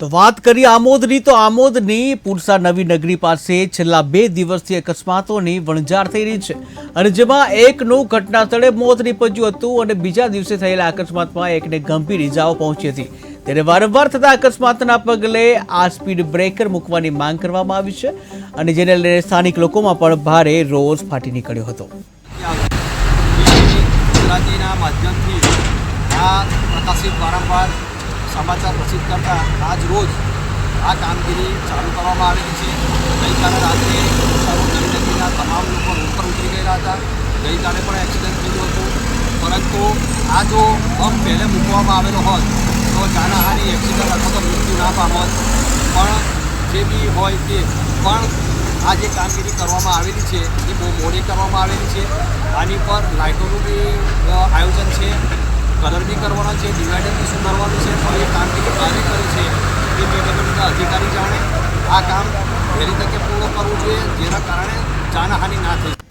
તો વાત કરીએ આમોદની, તો આમોદની પુરસા નવી નગરી પાસે છેલ્લા બે દિવસથી અકસ્માતોની વણઝાર થઈ રહી છે અને જેમાં એકનું ઘટના સ્થળે મોત નીપજ્યું હતું અને બીજા દિવસે થયેલા અકસ્માતમાં એકને ગંભીર ઇજાઓ પહોંચી હતી. ત્યારે વારંવાર થતા અકસ્માતના પગલે આ સ્પીડ બ્રેકર મૂકવાની માંગ કરવામાં આવી છે અને જેને લઈને સ્થાનિક લોકોમાં પણ ભારે રોષ ફાટી નીકળ્યો હતો. માધ્યમથી આ પ્રકાશિત વારંવાર સમાચાર પ્રસિદ્ધ કરતા આજ રોજ આ કામગીરી ચાલુ કરવામાં આવેલી છે. ગઈકાલે રાત્રે સર્વોદય નદીના તમામ લોકો રોડ પર ઉતરી ગયેલા હતા. ગઈકાલે પણ એક્સિડન્ટ થયું હતું. પરંતુ આ જો પંપ પહેલે મૂકવામાં આવેલો હોત, તો જાનહાની, એક્સિડન્ટ અથવા તો મૃત્યુ ના પામત. પણ જે બી હોય તે, પણ આ જે કામગીરી કરવામાં આવેલી છે, એ બહુ મોડી કરવામાં આવેલી છે. આની પર લાઇટોનું બી આયોજન છે. કલર બી કરવાનો છે જે ડિવાઈડરને સુધારવાનું છે પણ એ કામગીરી ક્યારે કરે છે, એ મેનેજમેન્ટના અધિકારી જાણે આ કામ વહેલી તકે પૂર્ણ કરવું જોઈએ, જેના કારણે જાનહાનિ ના થઈ